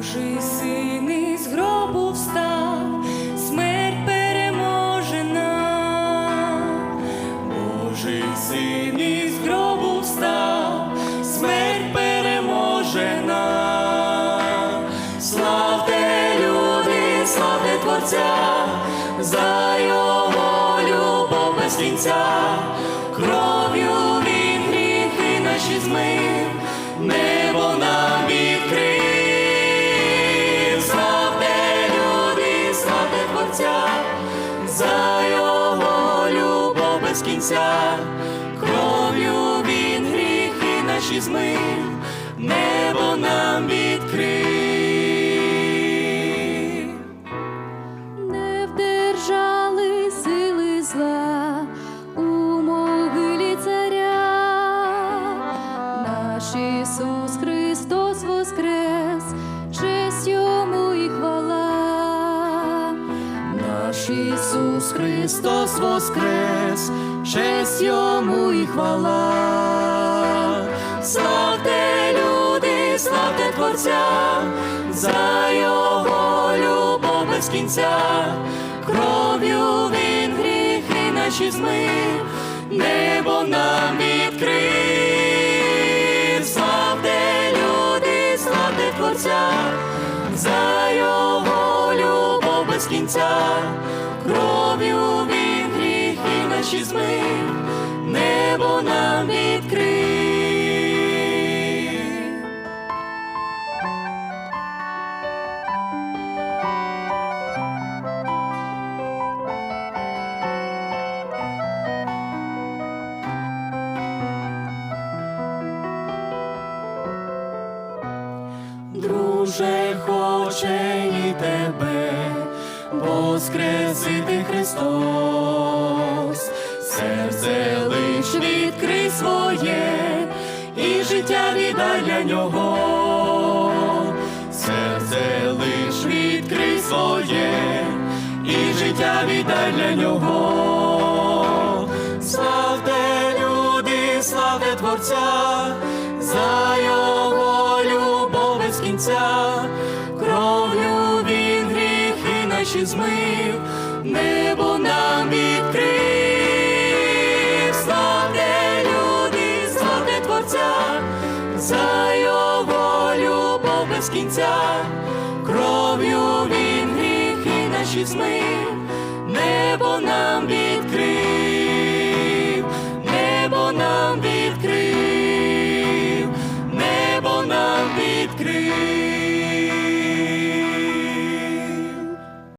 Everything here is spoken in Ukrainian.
Божий син із гробу встав, смерть переможена, Божий син із гробу встав, смерть переможена, славте люди, славте Творця, за його любов без кінця. За його любов без кінця, Ісус Христос воскрес, честь йому і хвала. Славте люди, славте Творця, за його любов без кінця, кров'ю він гріхи наші змив, небо нам відкрив. Славте люди, славте Творця, за його любов без кінця, наші змив, небо нам відкрив. Друже, хоче і тебе воскресити Христос, серце лиш відкрий своє і життя віддай для нього, серце лиш відкрий своє і життя віддай для нього. Славте люди, славте Творця, за його любов без кінця, кров'ю він гріхи наші змив, без кінця, кров'ю він гріхи наші небо